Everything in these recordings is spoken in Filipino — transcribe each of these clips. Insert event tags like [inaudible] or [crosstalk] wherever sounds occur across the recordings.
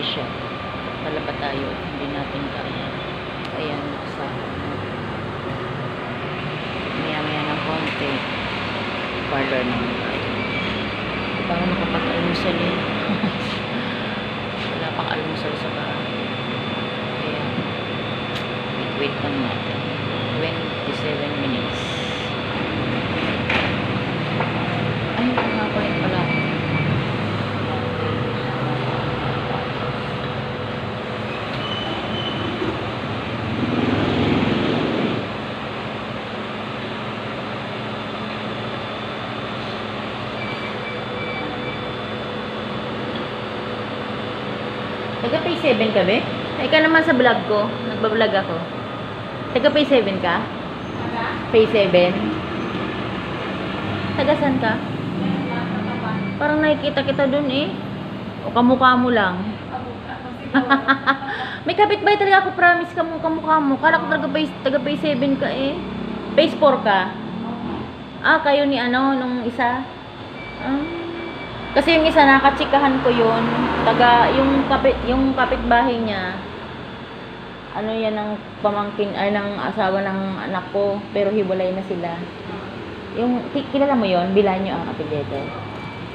siya. Palaba tayo. Hindi natin kaya. Ayan, sa maya-maya ng konti. Parlor naman tayo. Pa ako nakapag-almusal eh. [laughs] Wala pang almusal sa bahay. Kaya, wait lang natin. 27 minutes. Ay, nga pa rin pala. Taga pay 7 ka, be? Ay, naman sa vlog ko. Nagbablog ako. Taga pay 7 ka? Pay 7? Taga saan ka? Parang nakikita kita dun eh. O kamukha mo lang. [laughs] May kapitbahay talaga ako, promise ka mo, kamukha mo. Kala ko talaga pay, taga pay 7 ka eh. Pay 4 ka? Ah, kayo ni ano, nung isa? Ah. Kasi yung isa nakatsikahan ko yun. Taga yung kapit yung kapitbahay niya. Ano yan ng pamangkin ay ng asawa ng anak ko, pero hiwalay na sila. Yung ki- kilala mo yon, Bilanyo ang apelyido.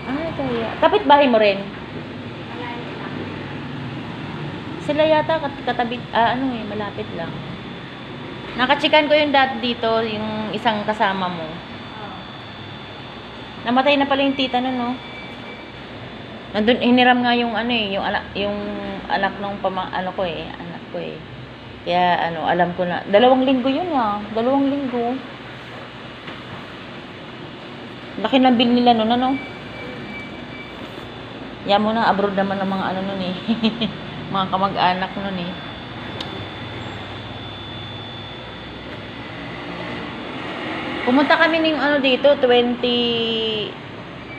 Ah, kaya. Kapitbahay mo rin. Sila yata kat katabi ah, ano eh, malapit lang. Nakatsikan ko yung dati dito, yung isang kasama mo. Namatay na pala yung tita nun, no? Nandun, hiniram nga yung ano eh, yung anak, yung anak ng pama, ano ko eh, anak ko eh. Kaya ano, alam ko na, dalawang linggo yun ah, dalawang linggo. Laki ng bill nila nun, ano? Yan mo na, abroad naman ng mga ano nun eh. [laughs] mga kamag-anak nun eh. Pumunta kami ng ano dito, 20,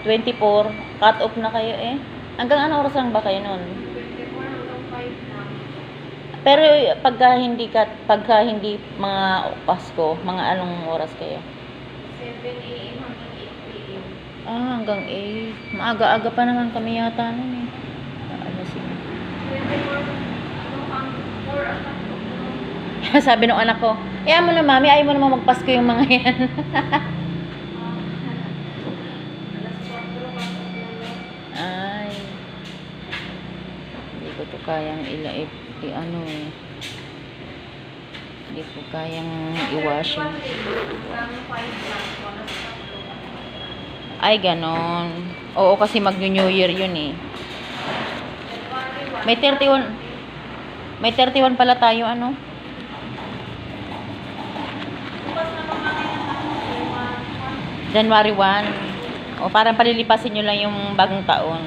24, cut off na kayo eh. Hanggang ano oras lang ba kayo nun? Pero pagka hindi kat, pagka hindi mga Pasko, mga anong oras kayo? 7 a.m. hanggang 8 p.m. Ah, hanggang 8. Maaga-aga pa naman kami yata nun eh. Ah? 24, 4 at Sabi ng anak ko, [laughs] eh mo na mami, ayaw mo naman magpasko yung mga yan. [laughs] to kayang ila i, i- ano eh. Hindi ko kayang i-washing. Ay, ganon. Oo, kasi mag-New Year yun eh. May 31. May 31 pala tayo, ano? January 1. O, parang palilipasin nyo lang yung bagong taon.